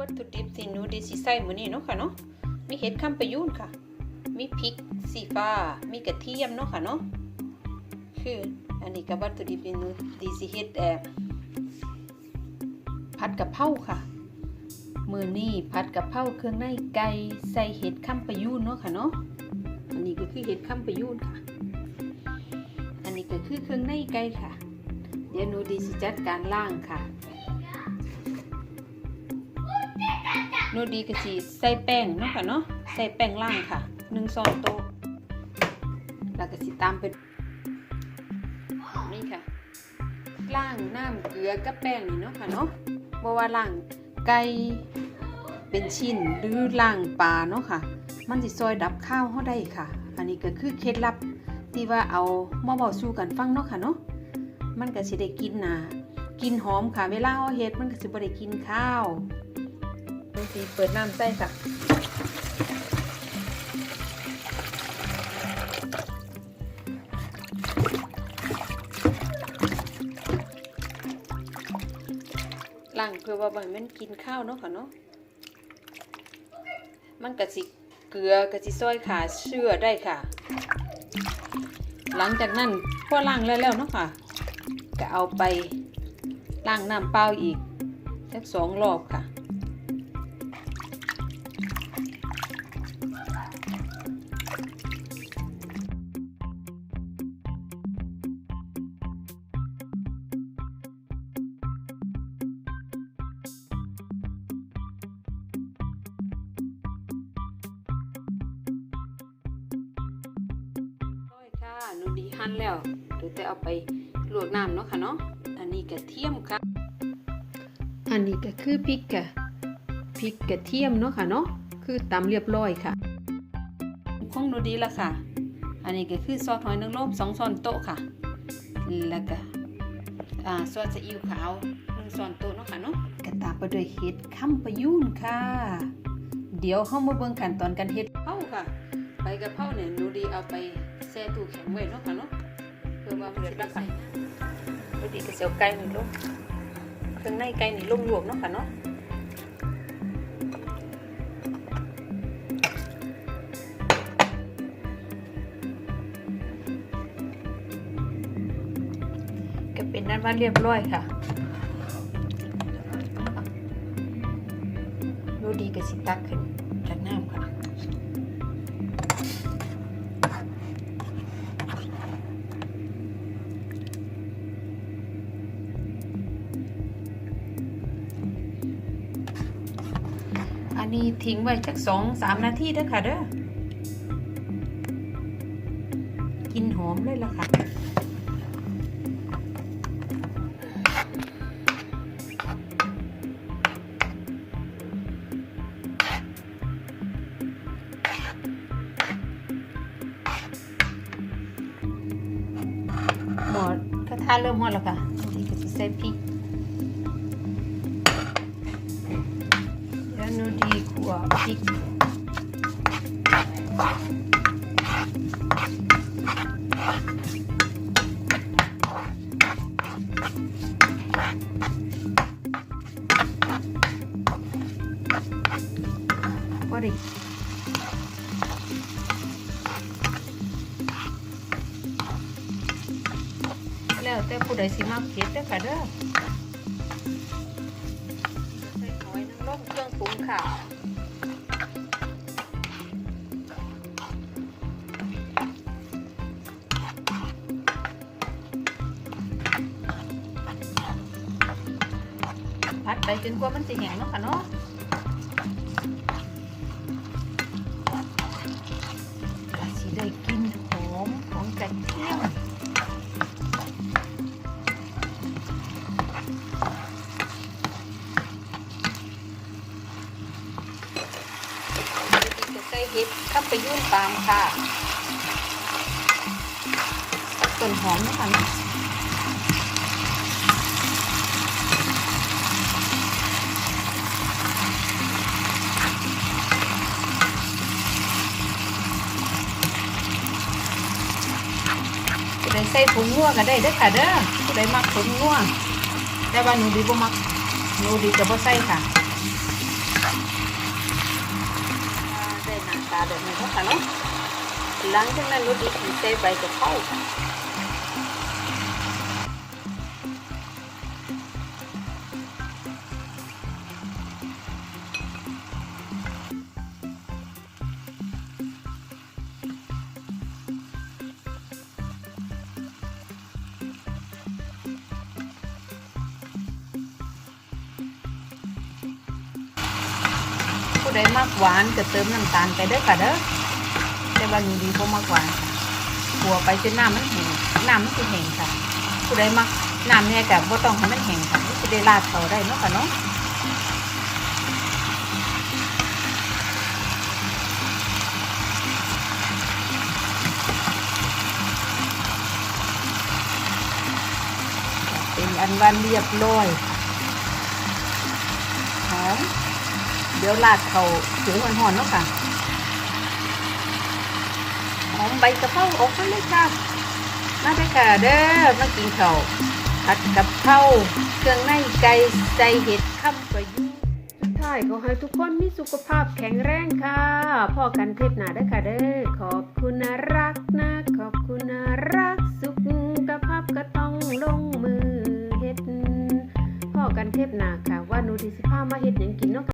วัตถุดิบที่หนูดีสิใส่มื้อนี้เนาะค่ะเนาะมีเห็ดคำประยูนค่ะ มีพริกสีฟ้า มีกระเทียมเนาะค่ะเนาะคืออันนี้ก็วัตถุดิบที่หนูดีสิเฮ็ดแอบผัดกะเพราค่ะมือนี้ผัดกะเพราเครื่องในไก่ใส่เห็ดคำประยูนเนาะค่ะเนาะอันนี้ก็คือเห็ดคำประยูนค่ะ อันนี้ก็คือเครื่องในไก่ค่ะ เดี๋ยวหนูดีสิจัดการล่างค่ะ หนูดีก็สิใส่แป้งเนาะค่ะเนาะใส่แป้งล่างค่ะหนึ่งช้อนโตแล้วก็สิตามเป็นนี่ค่ะล่างน้ำเกลือกับแป้งนี่เนาะค่ะเนาะบ่ว่าล่างไก่เป็นชิ้นหรือล่างปลาเนาะค่ะ มันสิซอยดับข้าวเฮาได้ค่ะ อันนี้ก็คือเคล็ดลับที่ว่าเอามาเว้าสู่กันฟังเนาะค่ะเนาะมันก็สิได้กินนะกินหอมค่ะเวลาเฮาเฮ็ดมันก็สิบ่ได้กินข้าว ดูสิเปิดน้ำใส่ค่ะล้างเพื่อว่าบ่ให้มันกินข้าวเนาะค่ะเนาะมันก็สิเกลือก็สิซอยขาเชื่อได้ค่ะ หลังจากนั้นพอล้างแล้วแล้วเนาะค่ะก็เอาไปล้างน้ำเปล่าอีกสักสองรอบค่ะ หนูดีหั่นแล้วเดี๋ยวจะเอาไปลวกน้ำเนาะค่ะเนาะอันนี้กระเทียมค่ะ อันนี้ก็คือพริกกะพริกกระเทียมเนาะค่ะเนาะคือตำเรียบร้อยค่ะของหนูดีละค่ะ อันนี้ก็คือซอสหอยนางรมสองช้อนโต๊ะค่ะ แล้วก็อ่าซอสซีอิ๊วขาวหนึ่งช้อนโต๊ะเนาะค่ะเนาะกระตามไปด้วยเห็ดคำประยูนค่ะ เดี๋ยวเฮามาเบิ่งขั้นตอนการเฮ็ดเผาค่ะใบ กะเพราเนี่ยหนูดีเอาไปแช่ตู้แข็งไว้เนาะค่ะเนาะเพื่อว่ามันจะรักษาหนูดีก็สิเอาไก่นี่ลงเครื่องในไก่นี่ลงลวกเนาะค่ะเนาะก็เป็นนั้นว่าเรียบร้อยค่ะหนูดีก็สิตักขึ้นจากน้ำค่ะ นนี้ทิ้งไว้จักสองสามนาทีเด้อค่ะเด้อกินหอมเลยล่ะค่ะหมดกระทะเริ่มหมดแล้วค่ะนี่ก็จะใส่พริก หัวพริกพอดีแล้วแต่ผู้ใดสิมักเผ็ดเด้อค่ะเด้อใส่หอยนางรมเครื่องปรุงค่ะ ไปจนกว่ามันจะแห้งเนาะค่ะเนาะก็สิได้กลินหอมของกระเทียมเดี๋ยวใส่เห็ดข้าไปยุ่นตามค่ะต้นหอมนะคะ ใส่ผงงัวก็ได้เด้อค่ะเด้อผู้ใดมักผงงัวแต่ว่าหนูดีบ่มักหนูดีจะบ่ใส่ค่ะได้หน้าตาแบบนี้เนาะค่ะเนาะหลังจากนั้นหนูดีใส่ใบกะเพรา ผู้มักหวานก็เติมน้ำตาลไปเด้อค่ะเด้อแต่ว่าหนูดีบ่มักหวานค่ะขัวไปจนน้ำมันแห้งน้ำมันสิแห้งค่ะผู้ใดมักน้ำเนี่ยก็บ่ต้องให้มันแห้งค่ะมันสิได้ราดเขาได้เนาะค่ะเนาะเป็นอันวันเรียบร้อย เดี๋ยวลาดเขาถึงหอนๆเนาะค่ะหอมใบกะเพราออกมาเลยค่ะมาเด้ค่ะเด้อมากินข้าผัดกะเพราเครื่องในไก่ใส่เห็ดข้ำประยุกต์สุดท้ายขอให้ทุกคนมีสุขภาพแข็งแรงค่ะพ่อกันเทปหนาเด้อค่ะเด้อขอบคุณนะรักนะ ขอบคุณนะรักสุขภาพก็ต้องลงมือเฮ็ดพ่อกันเทปหนาค่ะว่านูดิสิพามาเฮ็ดหยังกินเนาะ